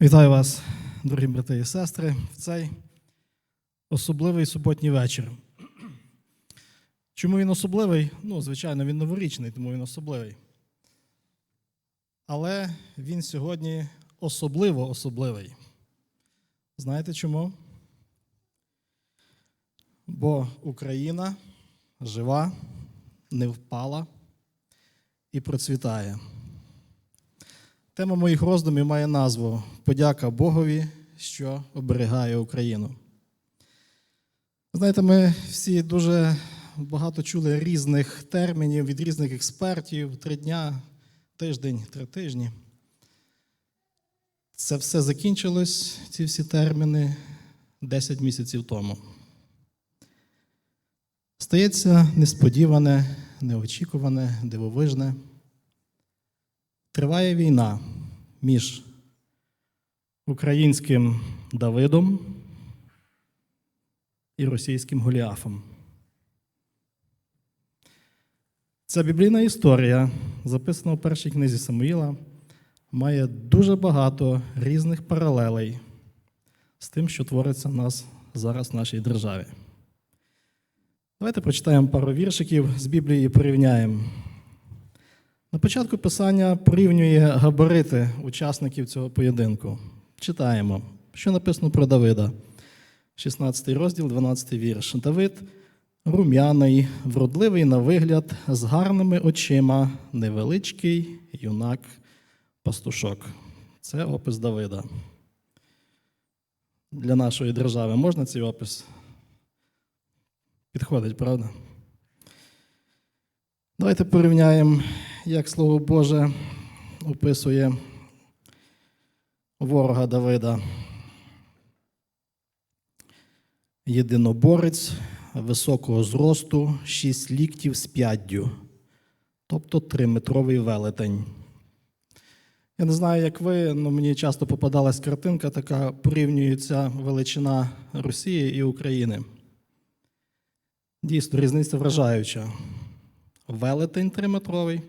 Вітаю вас, дорогі брати і сестри, в цей особливий суботній вечір. Чому він особливий? Ну, звичайно, він новорічний, тому він особливий. Але він сьогодні особливо особливий. Знаєте чому? Бо Україна жива, не впала і процвітає. Тема моїх роздумів має назву Подяка Богові, що оберігає Україну. Знаєте, ми всі дуже багато чули різних термінів від різних експертів: три дня, тиждень, три тижні. Це все закінчилось, ці всі терміни, 10 місяців тому. Стається несподіване, неочікуване, дивовижне. Триває війна між українським Давидом і російським Голіафом. Ця біблійна історія, записана у першій книзі Самуїла, має дуже багато різних паралелей з тим, що твориться в нас зараз в нашій державі. Давайте прочитаємо пару віршиків з Біблії і порівняємо. На початку писання порівнює габарити учасників цього поєдинку. Читаємо, що написано про Давида. 16 розділ, 12 вірш. Давид рум'яний, вродливий на вигляд, з гарними очима, невеличкий юнак пастушок. Це опис Давида. Для нашої держави можна цей опис? Підходить, правда? Давайте порівняємо, як Слово Боже описує ворога Давида. Єдиноборець високого зросту, 6 ліктів з п'яддю, тобто триметровий велетень. Я не знаю, як ви, але мені часто попадалась картинка, така порівнюється величина Росії і України. Дійсно, різниця вражаюча. Велетень триметровий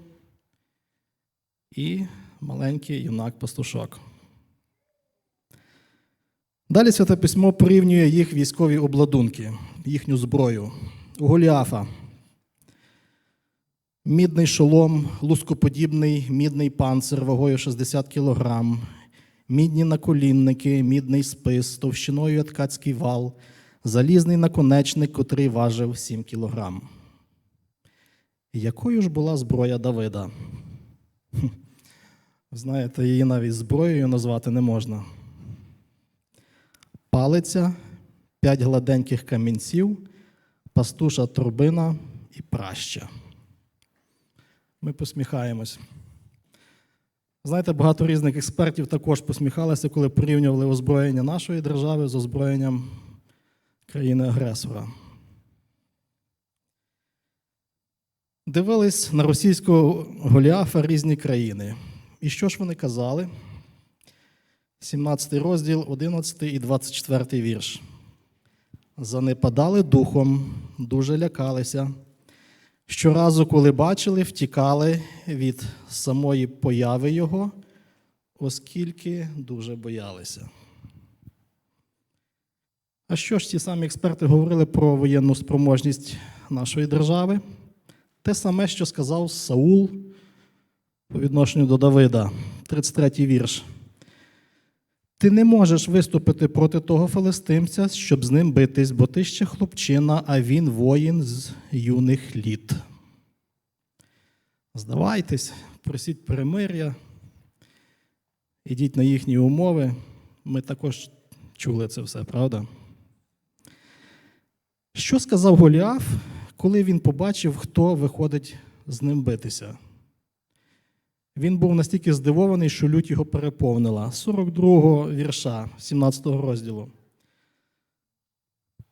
і маленький юнак-пастушок. Далі Святе Письмо порівнює їх військові обладунки, їхню зброю. У Голіафа мідний шолом, лускоподібний мідний панцир вагою 60 кг, мідні наколінники, мідний спис, товщиною ткацький вал, залізний наконечник, котрий важив 7 кг. Якою ж була зброя Давида? Знаєте, її навіть зброєю назвати не можна. Палиця, п'ять гладеньких камінців, пастуша турбина і праща. Ми посміхаємось. Знаєте, багато різних експертів також посміхалися, коли порівнювали озброєння нашої держави з озброєнням країни-агресора. Дивились на російського Голіафа різні країни. І що ж вони казали? 17 розділ, 11 і 24 вірш. Занепадали духом, дуже лякалися. Щоразу, коли бачили, втікали від самої появи його, оскільки дуже боялися. А що ж ці самі експерти говорили про воєнну спроможність нашої держави? Те саме, що сказав Саул по відношенню до Давида, 33 вірш. Ти не можеш виступити проти того филистимця, щоб з ним битись, бо ти ще хлопчина, а він воїн з юних літ. Здавайтесь, просіть перемир'я, ідіть на їхні умови. Ми також чули це все, правда? Що сказав Голіаф, коли він побачив, хто виходить з ним битися? Він був настільки здивований, що лють його переповнила. 42-го вірша, 17-го розділу.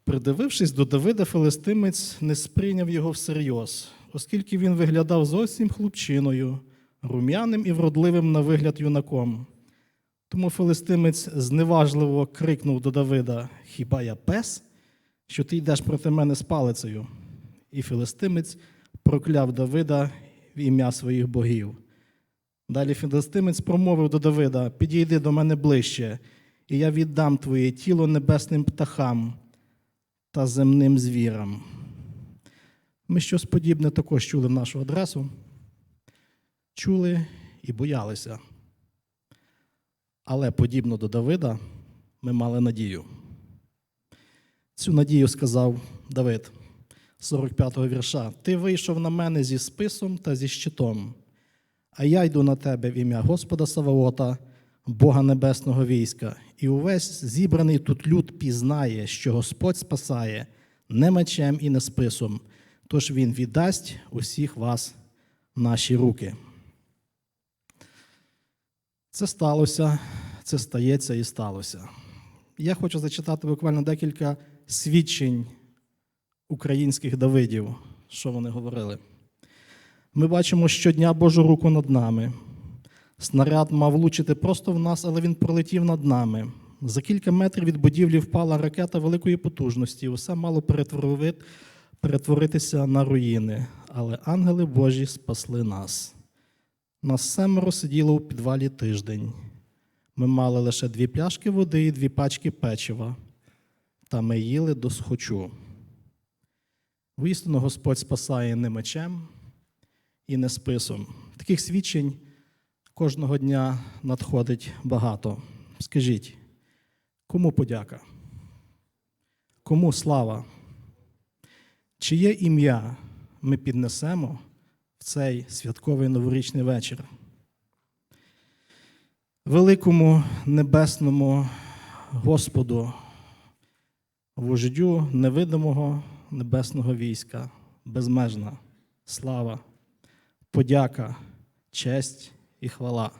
Придивившись до Давида, филистимець не сприйняв його всерйоз, оскільки він виглядав зовсім хлопчиною, рум'яним і вродливим на вигляд юнаком. Тому филистимець зневажливо крикнув до Давида: Хіба я пес, що ти йдеш проти мене з палицею? І филистимець прокляв Давида в ім'я своїх богів. Далі філистимець промовив до Давида: Підійди до мене ближче, і я віддам твоє тіло небесним птахам та земним звірам. Ми щось подібне також чули в нашу адресу, чули і боялися. Але подібно до Давида, ми мали надію. Цю надію сказав Давид, 45-го вірша: Ти вийшов на мене зі списом та зі щитом, а я йду на тебе в ім'я Господа Саваота, Бога Небесного війська, і увесь зібраний тут люд пізнає, що Господь спасає не мечем і не списом, тож Він віддасть усіх вас в наші руки. Це сталося, це стається і сталося. Я хочу зачитати буквально декілька свідчень українських Давидів, що вони говорили. Ми бачимо щодня Божу руку над нами. Снаряд мав влучити просто в нас, але він пролетів над нами. За кілька метрів від будівлі впала ракета великої потужності. Усе мало перетворитися на руїни. Але ангели Божі спасли нас. Нас семеро сиділо у підвалі тиждень. Ми мали лише дві пляшки води і дві пачки печива, та ми їли до схочу. Воістину Господь спасає не мечем і не списом. Таких свідчень кожного дня надходить багато. Скажіть, кому подяка? Кому слава? Чиє ім'я ми піднесемо в цей святковий новорічний вечір? Великому небесному Господу, вождю невидимого небесного війська, безмежна слава, подяка, честь і хвала.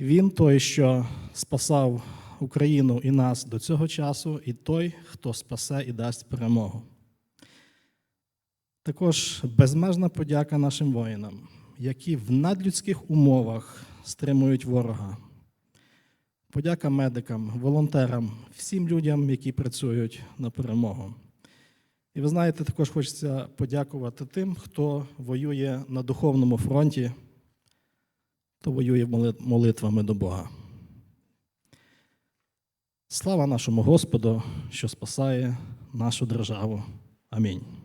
Він той, що спасав Україну і нас до цього часу, і той, хто спасе і дасть перемогу. Також безмежна подяка нашим воїнам, які в надлюдських умовах стримують ворога. Подяка медикам, волонтерам, всім людям, які працюють на перемогу. І ви знаєте, також хочеться подякувати тим, хто воює на духовному фронті, хто воює молитвами до Бога. Слава нашому Господу, що спасає нашу державу. Амінь.